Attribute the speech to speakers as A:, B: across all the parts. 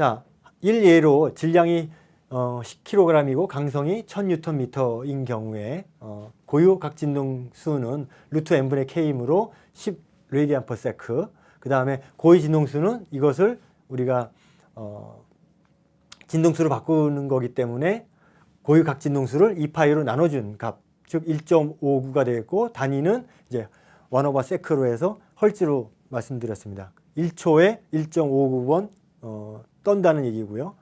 A: 자, 일예로 질량이 어, 10kg이고 강성이 1000Nm인 경우에 어, 고유 각진동 수는 루트 n분의 k이므로 10 radian per sec. 그 다음에 고유 진동수는 이것을 우리가 어, 진동수로 바꾸는 거기 때문에 고유 각진동수를 2파이로 나눠준 값, 즉 1.59가 되겠고 단위는 이제 1 오버 세크로 해서 헐츠로 말씀드렸습니다. 1초에 1.59번 어, 떤다는 얘기고요.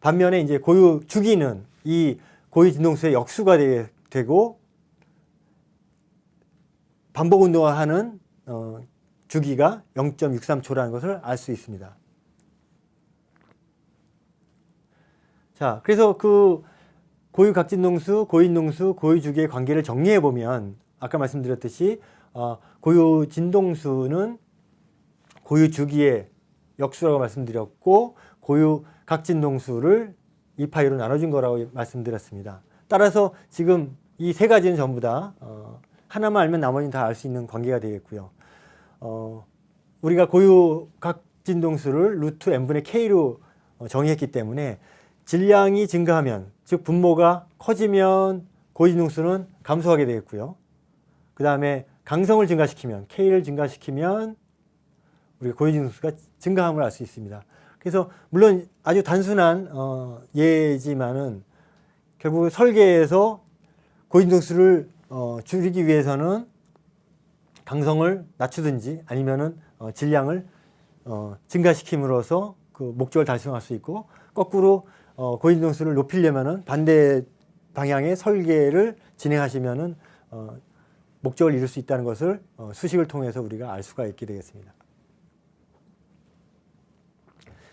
A: 반면에 이제 고유 주기는 이 고유 진동수의 역수가 되, 되고 반복 운동을 하는 어, 주기가 0.63초라는 것을 알 수 있습니다. 자, 그래서 그 고유 각진동수, 고인동수, 고유 주기의 관계를 정리해 보면 아까 말씀드렸듯이 어, 고유 진동수는 고유 주기의 역수라고 말씀드렸고 고유 각진동수를 2파이로 나눠준 거라고 말씀드렸습니다. 따라서 지금 이 세 가지는 전부 다 어, 하나만 알면 나머지는 다 알 수 있는 관계가 되겠고요. 어, 우리가 고유 각진동수를 루트 n분의 k로 어, 정의했기 때문에 질량이 증가하면 즉 분모가 커지면 고진동수는 감소하게 되겠고요. 그 다음에 강성을 증가시키면 k를 증가시키면 우리가 고진동수가 증가함을 알 수 있습니다. 그래서 물론 아주 단순한 어, 예지만은 결국 설계에서 고진동수를 어, 줄이기 위해서는 강성을 낮추든지 아니면은 어, 질량을 어, 증가시킴으로써 그 목적을 달성할 수 있고 거꾸로 어, 고진동수를 높이려면은 반대 방향의 설계를 진행하시면은 어, 목적을 이룰 수 있다는 것을 어, 수식을 통해서 우리가 알 수가 있게 되겠습니다.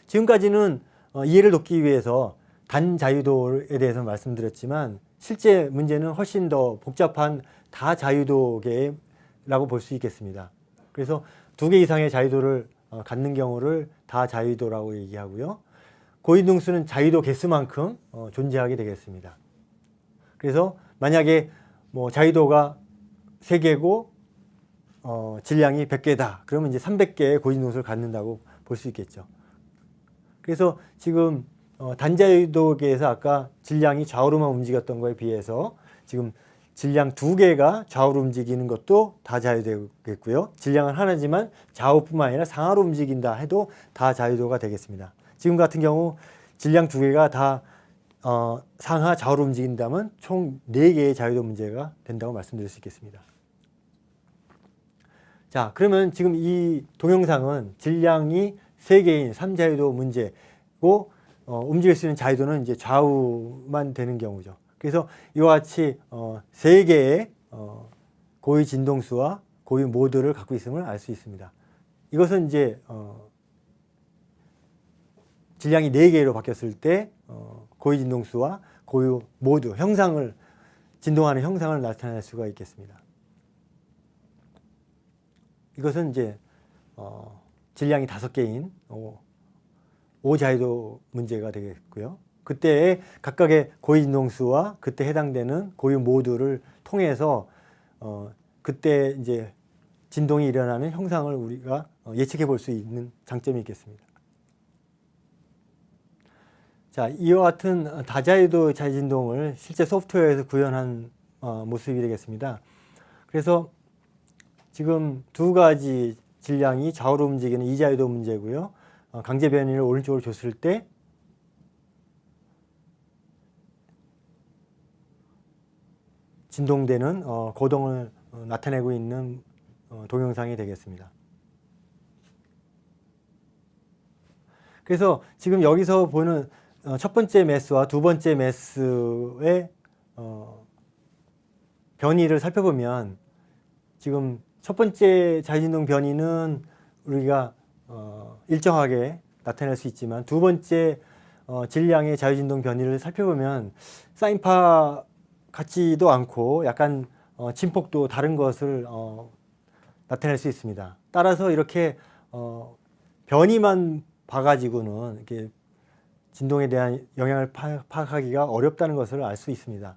A: 지금까지는 어, 이해를 돕기 위해서 단자유도에 대해서 말씀드렸지만 실제 문제는 훨씬 더 복잡한 다자유도계라고 볼 수 있겠습니다. 그래서 두 개 이상의 자유도를 어, 갖는 경우를 다자유도라고 얘기하고요. 고인동수는 자유도 개수만큼 어, 존재하게 되겠습니다. 그래서 만약에 뭐 자유도가 3개고 어, 질량이 100개다. 그러면 이제 300개의 고진동수를 갖는다고 볼 수 있겠죠. 그래서 지금 어, 단자유도계에서 아까 질량이 좌우로만 움직였던 거에 비해서 지금 질량 두 개가 좌우로 움직이는 것도 다 자유되겠고요. 질량은 하나지만 좌우뿐만 아니라 상하로 움직인다 해도 다 자유도가 되겠습니다. 지금 같은 경우 질량 두 개가 다 어, 상하 좌우로 움직인다면 총 네 개의 자유도 문제가 된다고 말씀드릴 수 있겠습니다. 자, 그러면 지금 이 동영상은 질량이 세 개인 삼자유도 문제고 어, 움직일 수 있는 자유도는 이제 좌우만 되는 경우죠. 그래서 이와 같이 어, 세 개의 어, 고유 진동수와 고유 모드를 갖고 있음을 알 수 있습니다. 이것은 이제 어, 질량이 네 개로 바뀌었을 때 어, 고유 진동수와 고유 모드 형상을 진동하는 형상을 나타낼 수가 있겠습니다. 이것은 이제 어, 질량이 다섯 개인 어, 오자유도 문제가 되겠고요. 그때의 각각의 고유 진동수와 그때 해당되는 고유 모드를 통해서 어, 그때 이제 진동이 일어나는 형상을 우리가 어, 예측해 볼 수 있는 장점이 있겠습니다. 자, 이와 같은 다자유도 자진동을 실제 소프트웨어에서 구현한 어, 모습이 되겠습니다. 그래서 지금 두 가지 질량이 좌우로 움직이는 이자유도 문제고요. 어, 강제 변이를 오른쪽으로 줬을 때 진동되는 어, 고동을 어, 나타내고 있는 어, 동영상이 되겠습니다. 그래서 지금 여기서 보는 어, 첫 번째 매스와 두 번째 매스의 어, 변이를 살펴보면 지금 첫 번째 자진동 변이는 우리가 어, 일정하게 나타낼 수 있지만 두 번째 어, 질량의 자유진동 변이를 살펴보면 사인파 같지도 않고 약간 어, 진폭도 다른 것을 어, 나타낼 수 있습니다. 따라서 이렇게 어, 변이만 봐가지고는 이렇게 진동에 대한 영향을 파, 파악하기가 어렵다는 것을 알 수 있습니다.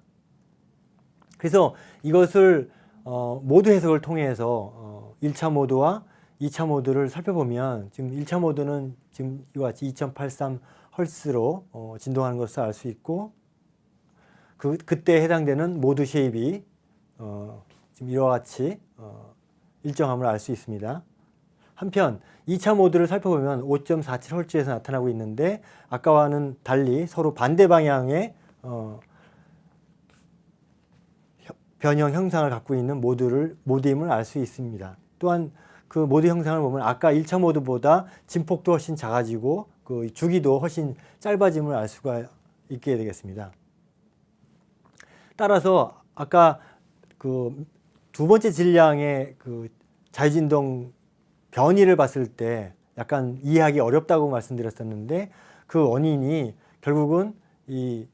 A: 그래서 이것을 어, 모드 해석을 통해서 어, 1차 모드와 2차 모드를 살펴보면 지금 1차 모드는 지금 이와 같이 2083 헐스로 어, 진동하는 것을 알 수 있고 그 그때 해당되는 모드 쉐입이 어, 지금 이와 같이 어, 일정함을 알 수 있습니다. 한편 2차 모드를 살펴보면 5.47Hz에서 나타나고 있는데 아까와는 달리 서로 반대 방향의 어, 혀- 변형 형상을 갖고 있는 모드를 모드임을 알 수 있습니다. 또한 그 모드 형상을 보면 아까 1차 모드보다 진폭도 훨씬 작아지고 그 주기도 훨씬 짧아짐을 알 수가 있게 되겠습니다. 따라서 아까 그 두 번째 질량의 그 자유진동 변이를 봤을 때 약간 이해하기 어렵다고 말씀드렸었는데 그 원인이 결국은 이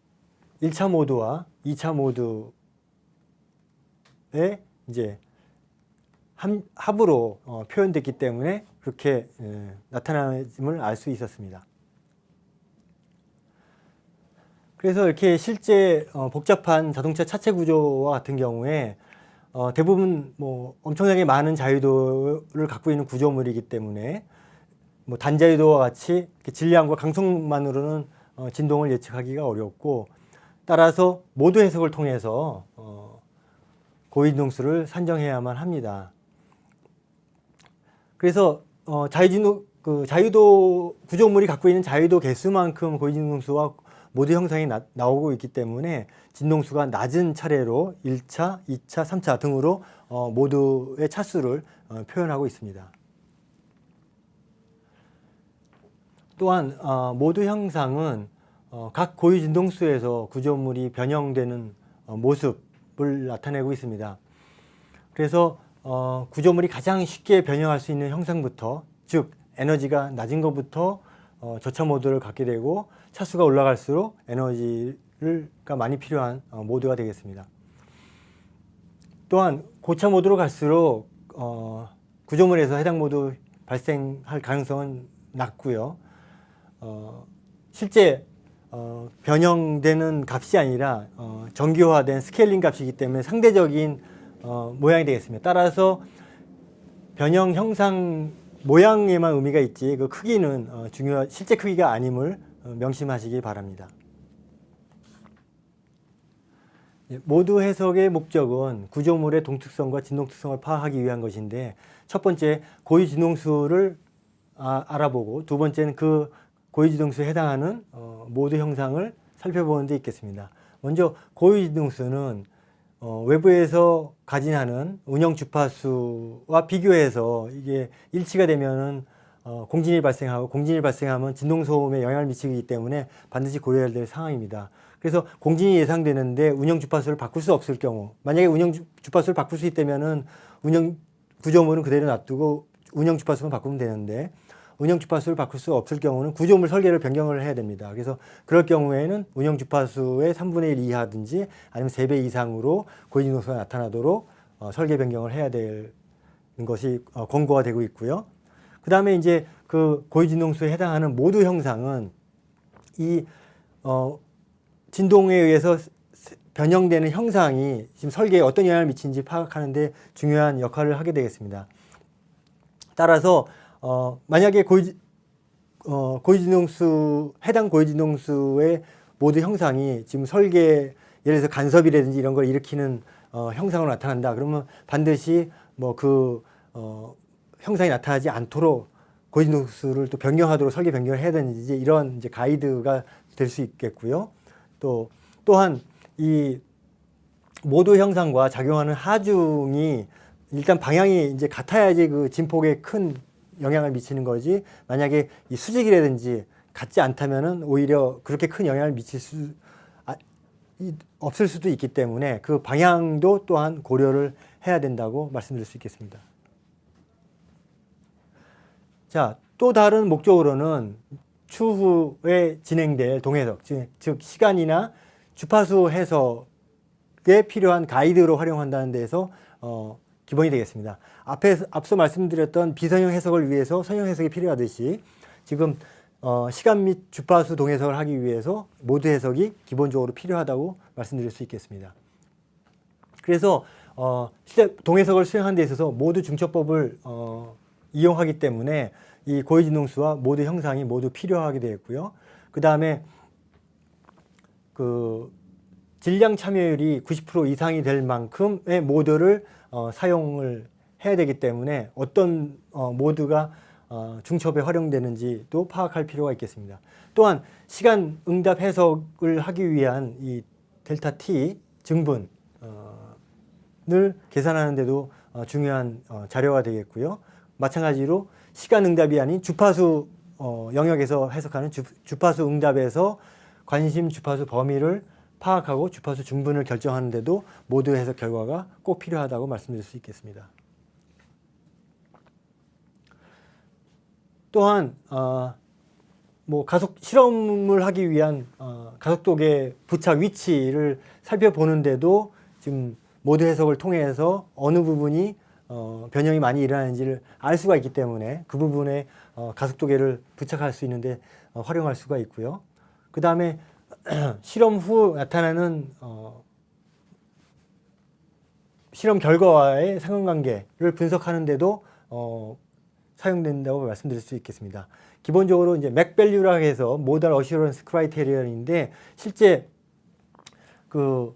A: 1차 모드와 2차 모드 의 이제 함- 합으로 어, 표현됐기 때문에 그렇게 예, 나타남을 알 수 있었습니다. 그래서 이렇게 실제 어, 복잡한 자동차 차체 구조와 같은 경우에 어, 대부분 뭐 엄청나게 많은 자유도를 갖고 있는 구조물이기 때문에 뭐 단자유도와 같이 질량과 강성만으로는 어, 진동을 예측하기가 어렵고 따라서 모두 해석을 통해서 어, 고인동수를 산정해야만 합니다. 그래서 어, 자유진동 그 자유도 구조물이 갖고 있는 자유도 개수만큼 고인동수와 모두 형상이 나, 나오고 있기 때문에 진동수가 낮은 차례로 1차, 2차, 3차 등으로 어, 모두의 차수를 어, 표현하고 있습니다. 또한 어, 모두 형상은 어, 각 고유 진동수에서 구조물이 변형되는 어, 모습 을 나타내고 있습니다. 그래서 어, 구조물이 가장 쉽게 변형할 수 있는 형상부터 즉 에너지가 낮은 것부터 어, 저차 모드를 갖게 되고 차수가 올라갈수록 에너지가 많이 필요한 어, 모드가 되겠습니다. 또한 고차 모드로 갈수록 어, 구조물에서 해당 모드 발생할 가능성은 낮고요. 어, 실제 어, 변형되는 값이 아니라 어, 정교화된 스케일링 값이기 때문에 상대적인 어, 모양이 되겠습니다. 따라서 변형 형상 모양에만 의미가 있지 그 크기는 어, 중요한 실제 크기가 아님을 어, 명심하시기 바랍니다. 예, 모두 해석의 목적은 구조물의 동특성과 진동특성을 파악하기 위한 것인데 첫 번째 고유 진동수를 아, 알아보고 두 번째는 그 고유 진동수에 해당하는 어, 모두 형상을 살펴보는 데 있겠습니다. 먼저 고유 진동수는 어, 외부에서 가진하는 운영 주파수와 비교해서 이게 일치가 되면은 어, 공진이 발생하고 공진이 발생하면 진동 소음에 영향을 미치기 때문에 반드시 고려해야 될 상황입니다. 그래서 공진이 예상되는데 운영 주파수를 바꿀 수 없을 경우 만약에 운영 주- 주파수를 바꿀 수 있다면은 운영 구조물은 그대로 놔두고 운영 주파수만 바꾸면 되는데 운영 주파수를 바꿀 수 없을 경우는 구조물 설계를 변경을 해야 됩니다. 그래서 그럴 경우에는 운영 주파수의 3분의 1 이하든지 아니면 3배 이상으로 고진동수가 나타나도록 어, 설계 변경을 해야 되는 것이 어, 권고가 되고 있고요. 그 다음에 이제 그 고유진동수에 해당하는 모두 형상은 이 어, 진동에 의해서 스- 변형되는 형상이 지금 설계에 어떤 영향을 미치는지 파악하는데 중요한 역할을 하게 되겠습니다. 따라서 어, 만약에 고유, 어, 고유진동수 해당 고유진동수의 모두 형상이 지금 설계 예를 들어서 간섭이라든지 이런 걸 일으키는 어, 형상으로 나타난다. 그러면 반드시 뭐그 어, 형상이 나타나지 않도록 고진동수를 또 변경하도록 설계 변경을 해야 되는지 이런 이제 가이드가 될 수 있겠고요. 또 또한 이 모두 형상과 작용하는 하중이 일단 방향이 이제 같아야지 그 진폭에 큰 영향을 미치는 거지 만약에 이 수직이라든지 같지 않다면은 오히려 그렇게 큰 영향을 미칠 수 아, 이, 없을 수도 있기 때문에 그 방향도 또한 고려를 해야 된다고 말씀드릴 수 있겠습니다. 자, 또 다른 목적으로는 추후에 진행될 동해석, 즉, 즉 시간이나 주파수 해석에 필요한 가이드로 활용한다는 데에서 어, 기본이 되겠습니다. 앞에 앞서 말씀드렸던 비선형 해석을 위해서 선형 해석이 필요하듯이 지금 어, 시간 및 주파수 동해석을 하기 위해서 모두 해석이 기본적으로 필요하다고 말씀드릴 수 있겠습니다. 그래서 어, 실제 동해석을 수행하는 데 있어서 모두 중첩법을 어, 이용하기 때문에 이 고유진동수와 모두 형상이 모두 필요하게 되었고요. 그 다음에 그 질량 참여율이 90% 이상이 될 만큼의 모드를 어, 사용을 해야 되기 때문에 어떤 어, 모드가 어, 중첩에 활용되는지도 파악할 필요가 있겠습니다. 또한 시간 응답 해석을 하기 위한 이 델타 T 증분을 계산하는데도 어, 중요한 어, 자료가 되겠고요. 마찬가지로 시간 응답이 아닌 주파수 어, 영역에서 해석하는 주, 주파수 응답에서 관심 주파수 범위를 파악하고 주파수 중분을 결정하는데도 모드 해석 결과가 꼭 필요하다고 말씀드릴 수 있겠습니다. 또한 어, 뭐 가속 실험을 하기 위한 어, 가속도계 부착 위치를 살펴보는데도 지금 모드 해석을 통해서 어느 부분이 어, 변형이 많이 일어나는지를 알 수가 있기 때문에 그 부분에 어, 가속도계를 부착할 수 있는데 어, 활용할 수가 있고요. 그 다음에 실험 후 나타나는 어, 실험 결과와의 상관관계를 분석하는데도 어, 사용된다고 말씀드릴 수 있겠습니다. 기본적으로 이제 맥밸류라고 해서 모달 어시런스 크라이테리언인데 실제 그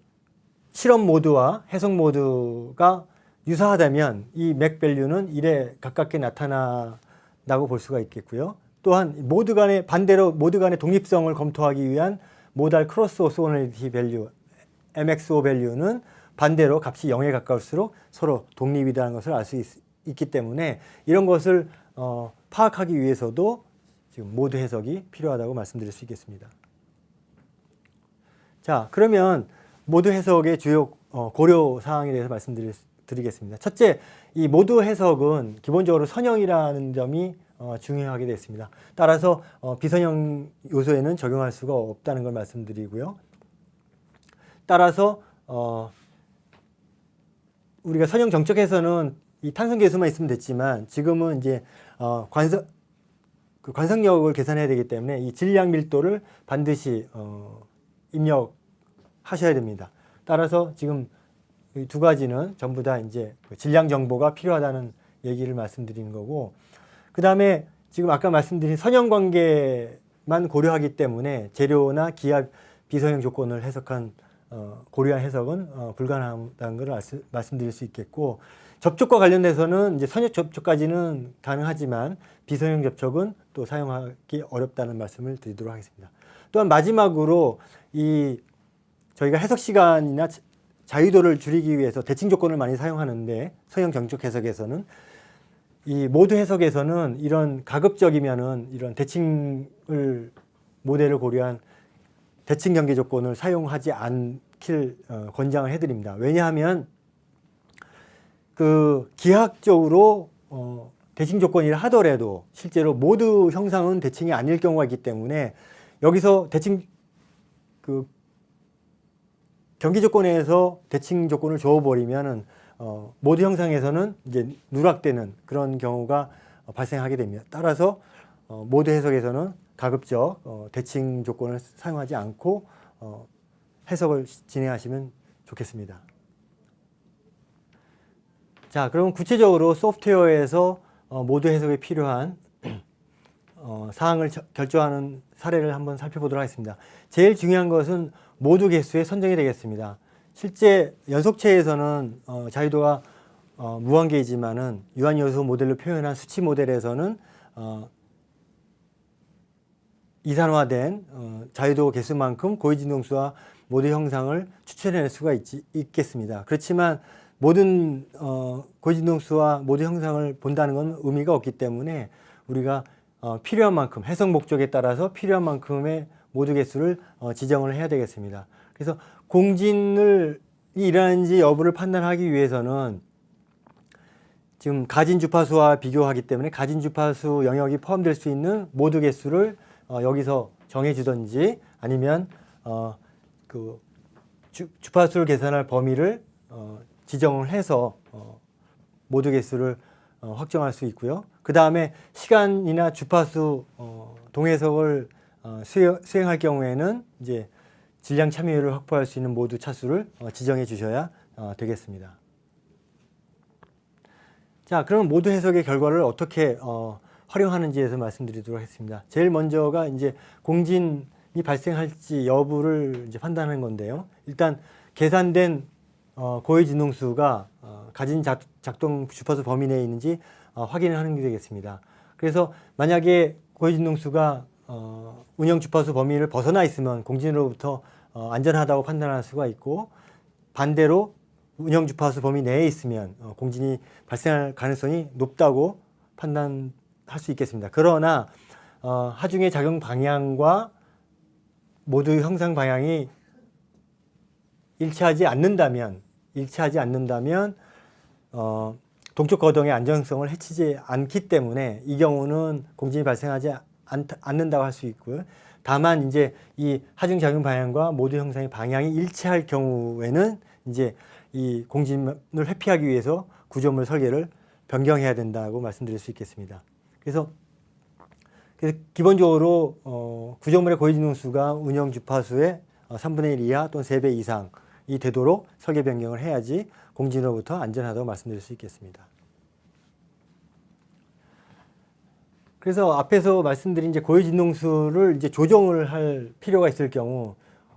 A: 실험 모드와 해석 모드가 유사하다면 이 맥밸류는 1에 가깝게 나타나다고 볼 수가 있겠고요. 또한 모드 간의 반대로 모드 간의 독립성을 검토하기 위한 모달 크로스 오소널리티 밸류 MXO 밸류는 반대로 값이 0에 가까울수록 서로 독립이라는 것을 알 수 있기 때문에 이런 것을 어, 파악하기 위해서도 지금 모드 해석이 필요하다고 말씀드릴 수 있겠습니다. 자, 그러면 모드 해석의 주요 어, 고려 사항에 대해서 말씀드리겠습니다. 첫째, 이 모드 해석은 기본적으로 선형이라는 점이 어, 중요하게 됐습니다. 따라서 어, 비선형 요소에는 적용할 수가 없다는 걸 말씀드리고요. 따라서 어, 우리가 선형 정적에서는 이 탄성 계수만 있으면 됐지만 지금은 이제 어, 관성 그 관성력을 계산해야 되기 때문에 이 질량 밀도를 반드시 어, 입력하셔야 됩니다. 따라서 지금 이두 가지는 전부 다 이제 그 질량 정보가 필요하다는 얘기를 말씀드리는 거고 그 다음에 지금 아까 말씀드린 선형 관계만 고려하기 때문에 재료나 기압 비선형 조건을 해석한 어, 고려한 해석은 어, 불가능하다는 것을 말씀- 말씀드릴 수 있겠고 접촉과 관련돼서는 이제 선형 접촉까지는 가능하지만 비선형 접촉은 또 사용하기 어렵다는 말씀을 드리도록 하겠습니다. 또한 마지막으로 이 저희가 해석 시간이나 자- 자유도를 줄이기 위해서 대칭 조건을 많이 사용하는데 선형 정적 해석에서는 이 모드 해석에서는 이런 가급적이면은 이런 대칭을 모델을 고려한 대칭 경계 조건을 사용하지 않길 어, 권장을 해드립니다. 왜냐하면 그 기하학적으로 어, 대칭 조건이라 하더라도 실제로 모두 형상은 대칭이 아닐 경우가 있기 때문에 여기서 대칭 그 경기 조건에서 대칭 조건을 줘버리면은 어, 모드 형상에서는 이제 누락되는 그런 경우가 어, 발생하게 됩니다. 따라서 어, 모드 해석에서는 가급적 어, 대칭 조건을 사용하지 않고 어, 해석을 시- 진행하시면 좋겠습니다. 자, 그럼 구체적으로 소프트웨어에서 어, 모드 해석에 필요한 어, 사항을 저- 결정하는 사례를 한번 살펴보도록 하겠습니다. 제일 중요한 것은 모두 개수의 선정이 되겠습니다. 실제 연속체에서는 어, 자유도가 어, 무한계이지만은 유한요소 모델로 표현한 수치 모델에서는 어, 이산화된 어, 자유도 개수만큼 고위진동수와 모드 형상을 추출해낼 수가 있지, 있겠습니다. 그렇지만 모든 어, 고위진동수와 모드 형상을 본다는 건 의미가 없기 때문에 우리가 어, 필요한 만큼 해석 목적에 따라서 필요한 만큼의 모드 개수를 어, 지정을 해야 되겠습니다. 그래서 공진을 이 일어나는지 여부를 판단하기 위해서는 지금 가진 주파수와 비교하기 때문에 가진 주파수 영역이 포함될 수 있는 모드 개수를 어, 여기서 정해주든지 아니면 어, 그 주, 주파수를 계산할 범위를 어, 지정을 해서 어, 모드 개수를 어, 확정할 수 있고요. 그 다음에 시간이나 주파수 어, 동해석을 어, 수행, 수행할 경우에는 이제 질량 참여율을 확보할 수 있는 모드 차수를 어, 지정해 주셔야 어, 되겠습니다. 자, 그럼 모드 해석의 결과를 어떻게 어, 활용하는지에서 말씀드리도록 하겠습니다. 제일 먼저가 이제 공진이 발생할지 여부를 이제 판단하는 건데요. 일단 계산된 어, 고의 진동수가 어, 가진 작, 작동 주파수 범위 내에 있는지 어, 확인을 하는 게 되겠습니다. 그래서 만약에 고의 진동수가 어, 운영 주파수 범위를 벗어나 있으면 공진으로부터 어, 안전하다고 판단할 수가 있고 반대로 운영 주파수 범위 내에 있으면 어, 공진이 발생할 가능성이 높다고 판단할 수 있겠습니다. 그러나 어, 하중의 작용 방향과 모두 형상 방향이 일치하지 않는다면 일치하지 않는다면 어, 동쪽 거동의 안정성을 해치지 않기 때문에 이 경우는 공진이 발생하지 않, 않는다고 할 수 있고요. 다만 이제 이 하중 작용 방향과 모두 형상의 방향이 일치할 경우에는 이제 이 공진을 회피하기 위해서 구조물 설계를 변경해야 된다고 말씀드릴 수 있겠습니다. 그래서 그래서 기본적으로 어, 구조물의 고위진동수가 운영 주파수의 어, 3분의 1 이하 또는 3배 이상이 되도록 설계 변경을 해야지 공진으로부터 안전하다고 말씀드릴 수 있겠습니다. 그래서 앞에서 말씀드린 이제 고위진동수를 이제 조정을 할 필요가 있을 경우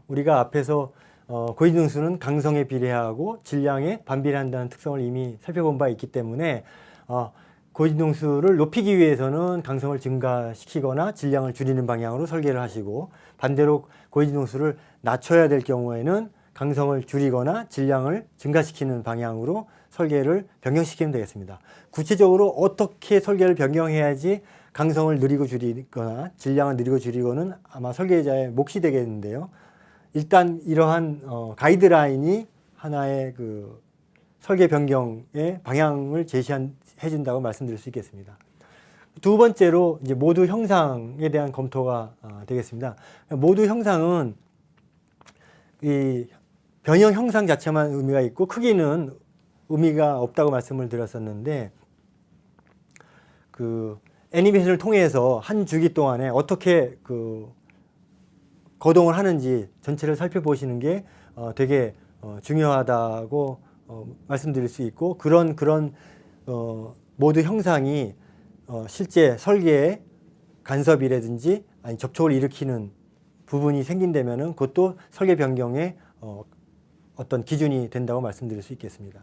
A: 우리가 앞에서 어, 고위진동수는 강성에 비례하고 질량에 반비례한다는 특성을 이미 살펴본 바 있기 때문에 어, 고진동수를 높이기 위해서는 강성을 증가시키거나 질량을 줄이는 방향으로 설계를 하시고 반대로 고진동수를 낮춰야 될 경우에는 강성을 줄이거나 질량을 증가시키는 방향으로 설계를 변경시키면 되겠습니다. 구체적으로 어떻게 설계를 변경해야지 강성을 느리고 줄이거나 질량을 느리고 줄이고는 아마 설계자의 몫이 되겠는데요. 일단 이러한 어, 가이드라인이 하나의 그 설계 변경의 방향을 제시한 해준다고 말씀드릴 수 있겠습니다. 두 번째로 이제 모두 형상에 대한 검토가 어, 되겠습니다. 모두 형상은 이 변형 형상 자체만 의미가 있고 크기는 의미가 없다고 말씀을 드렸었는데 그 애니메이션을 통해서 한 주기 동안에 어떻게 그 거동을 하는지 전체를 살펴보시는 게 어, 되게 어, 중요하다고 어, 말씀드릴 수 있고 그런 그런 어, 모두 형상이 어, 실제 설계에 간섭이라든지 아니 접촉을 일으키는 부분이 생긴다면은 그것도 설계 변경의 어, 어떤 기준이 된다고 말씀드릴 수 있겠습니다.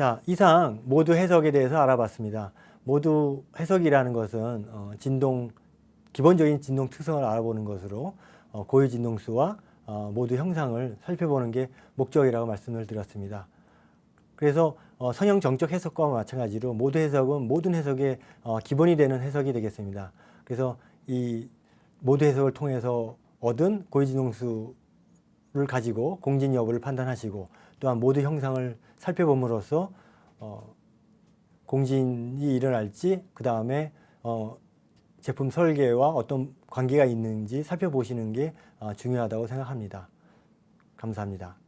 A: 자, 이상 모두 해석에 대해서 알아봤습니다. 모두 해석이라는 것은 어, 진동 기본적인 진동 특성을 알아보는 것으로 어, 고유 진동수와 어, 모두 형상을 살펴보는 게 목적이라고 말씀을 드렸습니다. 그래서 어, 선형 정적 해석과 마찬가지로 모두 해석은 모든 해석의 어, 기본이 되는 해석이 되겠습니다. 그래서 이 모두 해석을 통해서 얻은 고유진동수 를 가지고 공진 여부를 판단하시고 또한 모두 형상을 살펴봄으로써 어, 공진이 일어날지 그 다음에 어, 제품 설계와 어떤 관계가 있는지 살펴보시는 게 어, 중요하다고 생각합니다. 감사합니다.